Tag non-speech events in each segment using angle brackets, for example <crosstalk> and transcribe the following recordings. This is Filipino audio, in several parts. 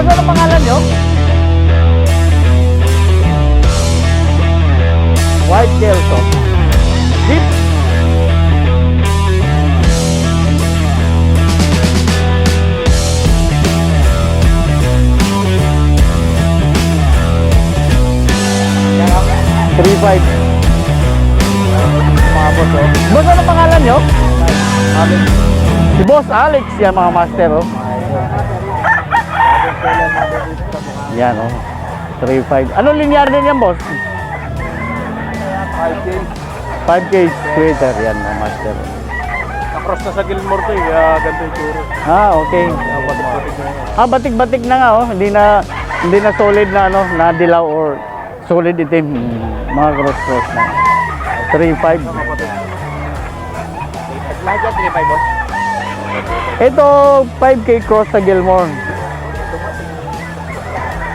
Ano pangalan nyo? White Kelso. Jeep? Three five. Mga oh. Boss, ano pangalan nyo? Alex. Si Boss Alex, yan mga master, oh. Yan, oh. 3.5. Anong linear din yan, boss? 5K. 5K sweater, yan, mga master. Nakross na sa Gilmore to eh, kaya ganito yung tsura. Ah, okay. Batik-batik na yun. Ah, batik-batik na nga, oh. Hindi na, hindi na solid na, ano, na dilaw or solid itim. Mga cross-cross na. 3.5. Lahat yan, 3.5 boss? Ito, 5K cross sa Gilmore.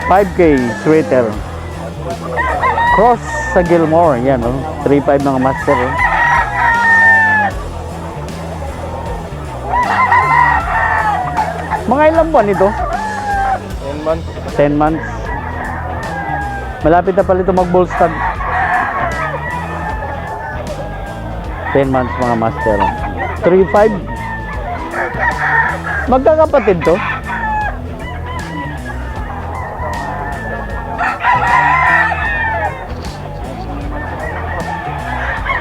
5K sweater. Cross sa Gilmore. Yan, oh. 3.5 mga master, oh. Mga ilang buwan ito? 10 months. 10 months. Malapit na pala ito mag-bull stud. 10 months mga master. 3.5. Magkakapatid to?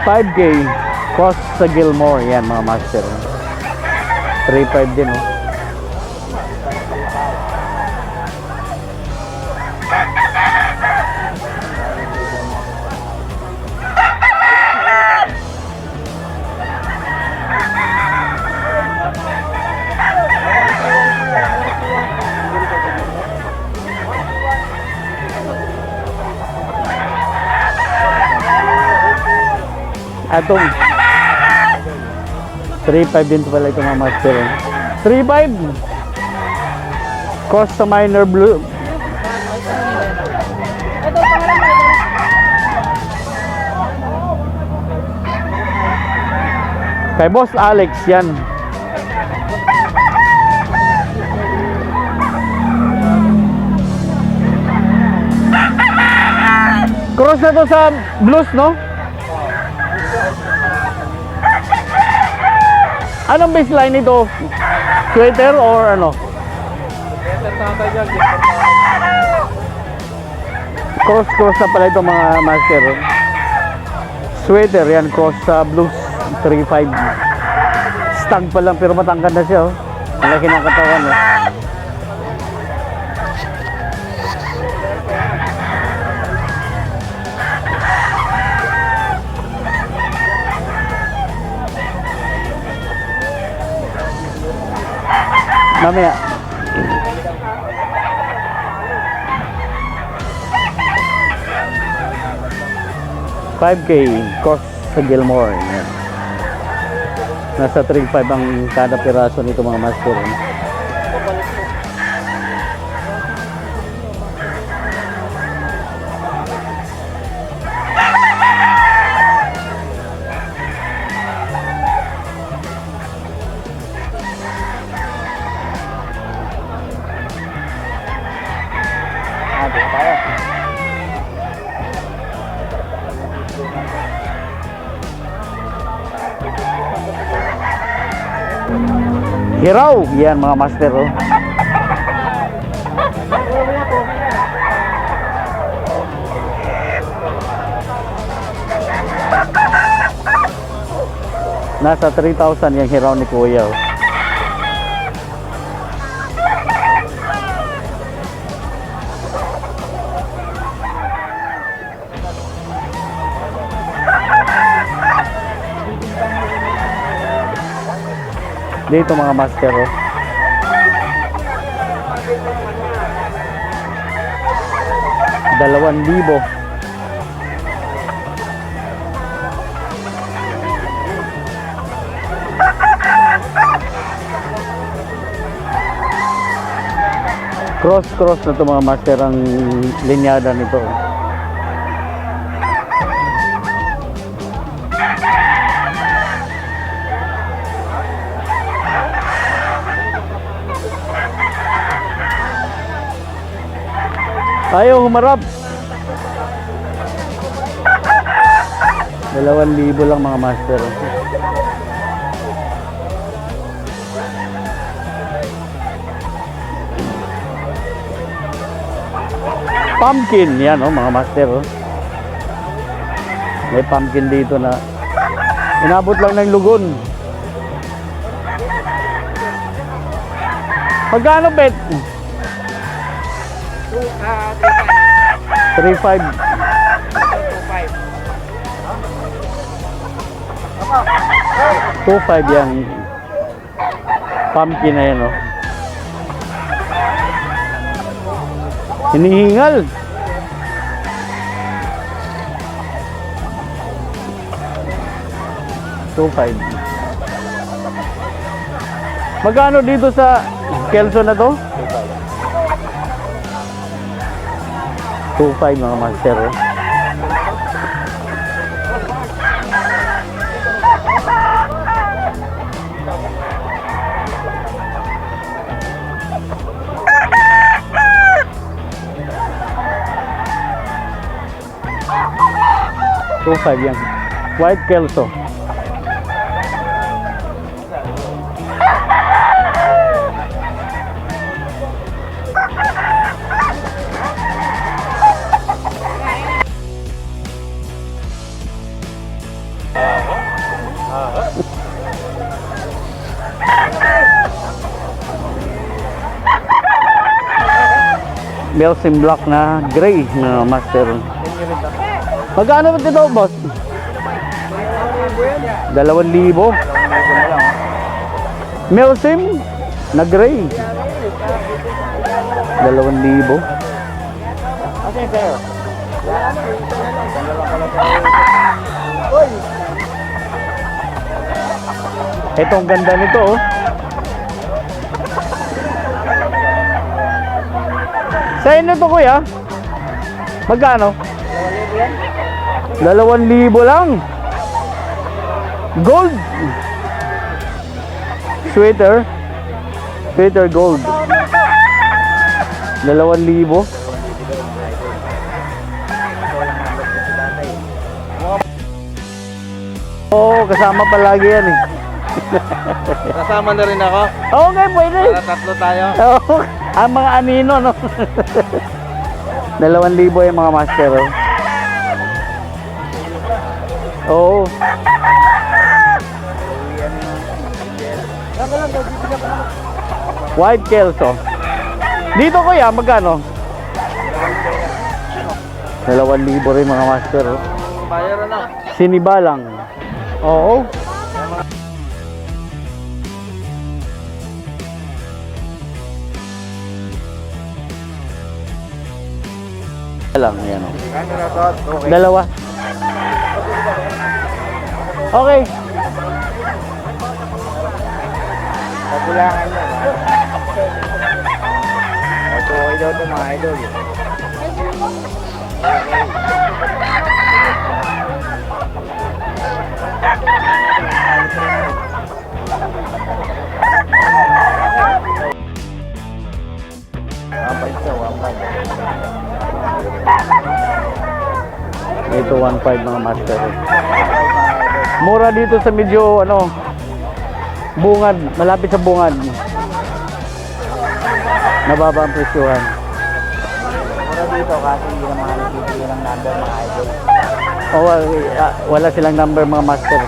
Five K cost sa Gilmore. Yan mga master. 3.5 din oh Atong 3.5 din pala ito mga master. 3.5 Costa Minor Blue. Kay Boss Alex yan. Cross na to sa blues, no? Anong baseline nito? Sweater or ano? Cross cross na pala ito mga master. Sweater yan cross sa blues 35. Stag pa lang pero matangkad na siya oh. Ang laki ng katawan oh. Mamaya. Five K cost sa Gilmore. Nasa 3.5 ang kada piraso nito mga master. Hiraw! Yan mga master oh. Nasa 3,000 yung hiraw ni Kuya oh. Dito mga master oh. Dalawan libo. Cross cross na to mga master ang linyada nito. oh. Ayaw humarap. Dalawang libo lang mga master. Pumpkin, yan oh, mga master. Oh. May pumpkin dito na inabot lang ng lugon. Magkano bet? 3.5. 2.5 yan. Pumpkin na yan, oh. Hinihingal. Two five. Magkano dito sa Kelso na to? 2.5 mga master. oh. Two five yan. White Kelso. Belsim Black na gray na master. Magkano ba ito, boss? Dalawang libo. Melsim na gray. Dalawang libo. Ito ang ganda nito oh. Sa inyo to kuya? Magkano? Dalawang libo lang. Gold. Sweater. Sweater gold. Dalawang libo. Oo, kasama palagi yan eh. Kasama na rin ako. Okay, pwede. Para tatlo tayo. Oo, ang mga anino, no? <laughs> Dalawang libo yung mga master, oh. Oo. White Kelso. Dito kuya, magkano? Dalawang libo rin mga master, oh. Bayaran na. Sinibalang. Oo. Lang, yan o. Na? Okay. Dalawa. Okay. Kagulangan. Ito, okay daw ito mga idol. Wampay siya, wampay. Ito 1.5 mga master. Mura dito sa medyo ano bungad, malapit sa bungad. Nababa ang presyohan. Mura dito kasi hindi naman nagbibigay ng number mga idol. O wa- ah, wala silang number mga master.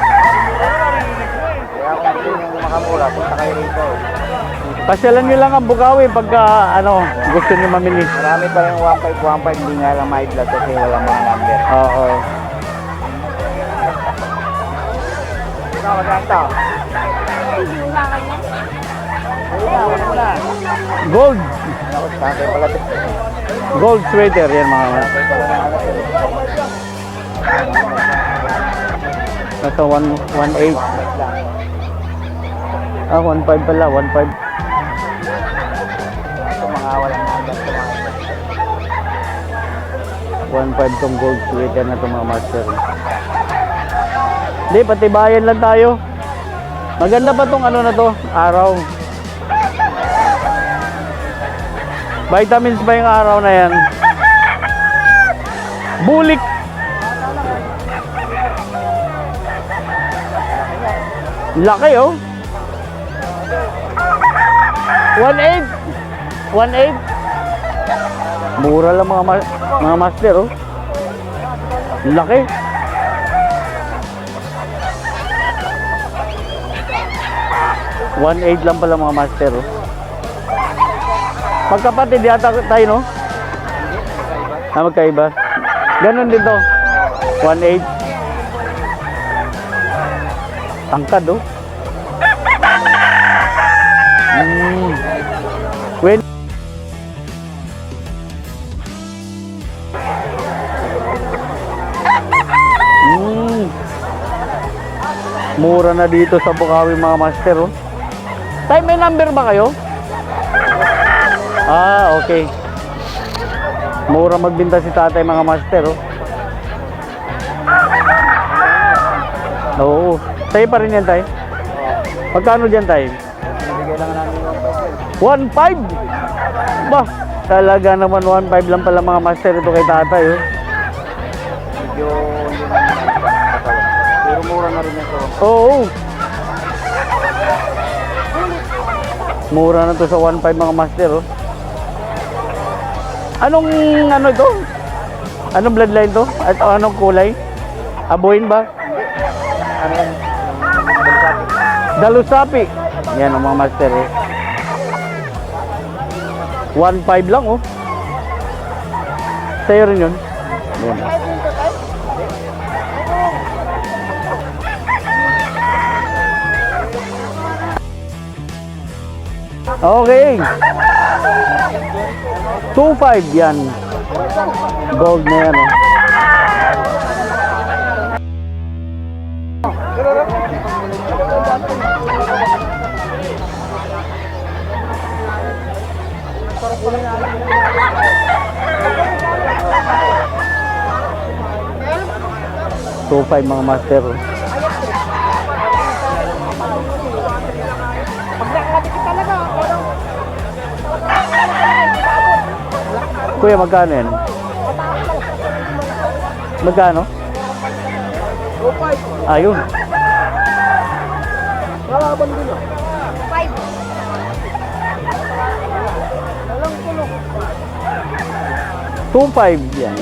Pasyalan nyo lang ang Bukawi pagka ano, gusto nyo mamili. Marami pa rin 1515, hindi nga lang maidlat kasi walang mga number. Oo. Wala, wala mo na. Gold. Ito. Gold sweater yan mga ano. Nasa 1 1.8. Ah, 1.5 pala, 1.5. 1.5 tong gold sweater na itong mga master. Hindi, pati bayan lang tayo. Maganda pa tong ano na to, araw. Vitamins ba yung araw na yan? Bulik. Laki oh. 1.8. 1.8. Mura lang mga ma- mga master oh. Laki. One eight lang pala mga master oh. Magkapatid yata tayo no? Ah, magkaiba. Ganon din to. 1.8. Tangkad oh. Mm. When Mura na dito sa Bukawi mga master oh. Tay, may number ba kayo? Ah, okay. Mura magbinta si tatay mga master, oh. Oo. Sa'yo pa rin yan, tay? Magkano dyan, tay? Binibigay lang namin yung 1.5? Bah, talaga naman 1.5 lang pala mga master ito kay tatay, oh. medyo mura na rin ito. Oo. Mura na to sa 1.5 mga master, oh. Anong ano ito? Anong bloodline to? At anong kulay? Abuin ba? Ano yan? Dalusapi. Yan ang mga master, eh. 1.5 lang, oh. Sa'yo rin yun. Yan. Okay. 2.5 yan. Gold na yan, oh. Two five mga master. Kuya, magkano yan? Magkano? Ayun. Five. Two five yan.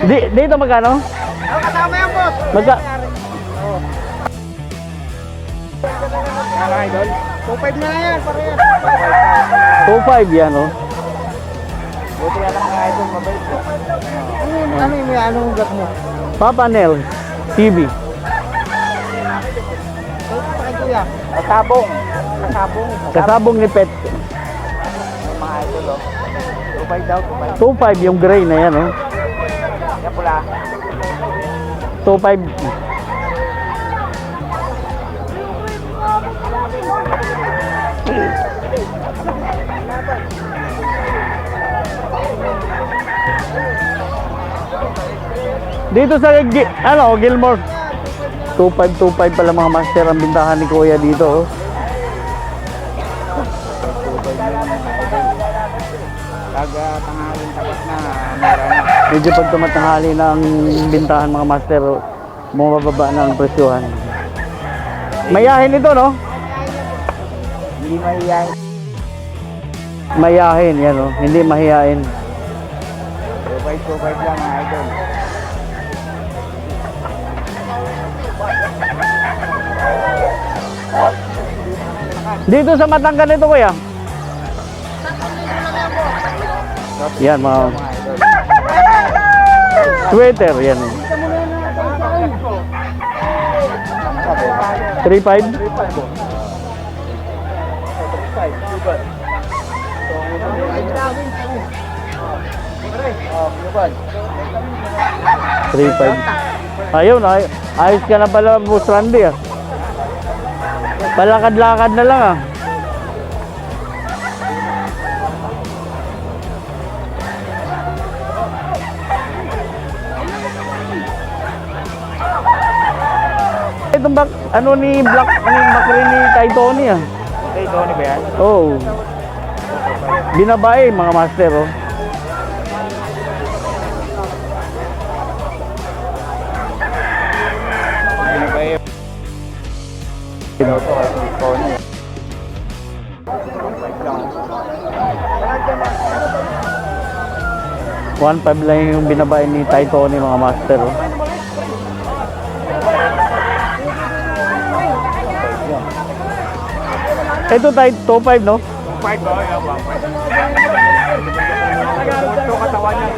Di, dito magkano? Ano kasama yan, boss? Magka Ano, idol? 2.5 na lang yan, pare yan. 2.5 yan oh. Buti na lang mga idol, mabait. Ano yun? Ano yun? Ano yung gat mo? Papa Nel TV. Pakit ko yan. Kasabong. Kasabong. Kasabong ni Pet. Mga idol, oh. 2.5 daw, 2.5. 2.5 yung gray na yan oh. 2.5. Dito sa ano, Gilmore. 2525 pala mga master ang bintahan ni Kuya dito. Oh. Medyo pag tumatanghali ang bintahan mga master, bumababa na ang presyohan. Mayahin ito, no? Hindi maiyayin. Mayahin, yan, oh. Hindi mahihain. 2.5, 2.5 lang mga idol. Dito sa Matanggan ito, Kuya. Yan, mga. Sweater, yan. 3.5? Oh, Yuban. 3.5. Ayun, ay ayos ka na pala, Boss Randy, ah. Palakad-lakad na lang, ah. Ano ni Black, ni Macri ni Tay Tony ah. Okay, Tony ba yan? Oo. Binabae mga master oh. Tony. One five lang yung binabae ni Tay Tony mga master oh. Ito tayo 2.5 no? Five ba? Yan ba? Ito katawan niya.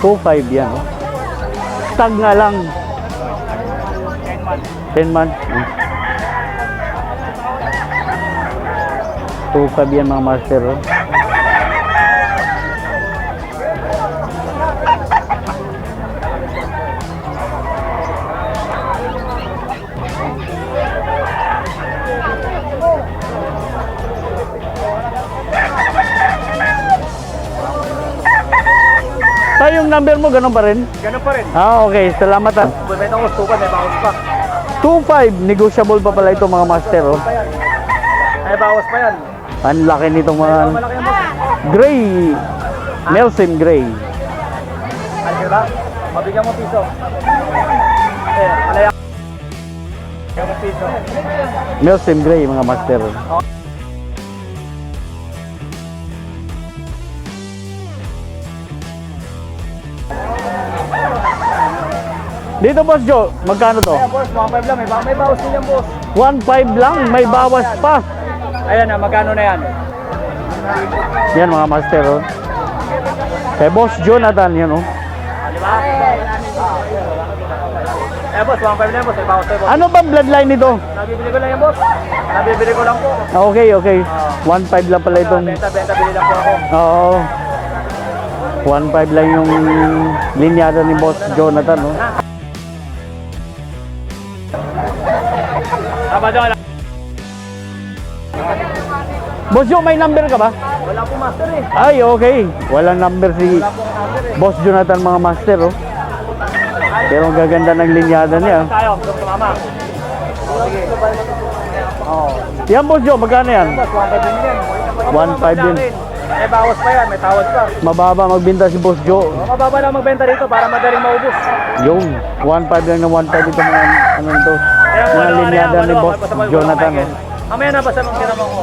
2.5 yan oh. Stag nga lang. 10 months. Hmm. 2.5 yan mga master oh. Number mo, ganun pa rin? Ganun pa rin. Ah, okay. Salamat ah. Bumenta ko, tupan, may bawas pa. 2.5, negotiable pa pala ito mga master. Oh. May bawas pa yan. Ang laki nitong mga Malaki ang boss. gray. Nelson Gray. Ano ba? Mabigyan mo piso. Eh, alaya. Mabigyan mo piso. Nelson Gray mga master. Dito boss Joe, magkano to? Ayan boss, mga 5 lang. May, ba- may bawas din yan boss. 1.5 lang, may bawas pa. Ayan na, magkano na yan? Yan mga master. Oh. Kay boss Jonathan yan oh. Di ba? Eh boss, 1.5 na yan boss. May bawas tayo boss. Ano ba bloodline nito? Nabibili ko lang yan boss. Nabibili ko lang po. Ah, Okay, okay. 1.5 lang pala itong Benta, benta, bili lang po ako. Oo. 1.5 lang yung linyada ni Boss Jonathan, no? Sabado. Boss Jo, may number ka ba? Wala po master eh. Ay, okay. Walang number si Wala po number eh. Boss Jonathan, mga master, oh. Pero ang gaganda ng linyada niya. Tayo, mama. Sige. Oo. Yan, Boss Jo, magkano yan? Boss, 1.5 din yan. 1.5 din. May bawas pa yan, may tawad pa. Mababa magbinta si Boss Jo. O, mababa lang magbenta dito para madaling maubos. Yung 1.5 lang na 1.5 ito mga ano nito. Walo, linyada ni Boss Jonathan, oh. Mamaya na, basta nung tinamang ko.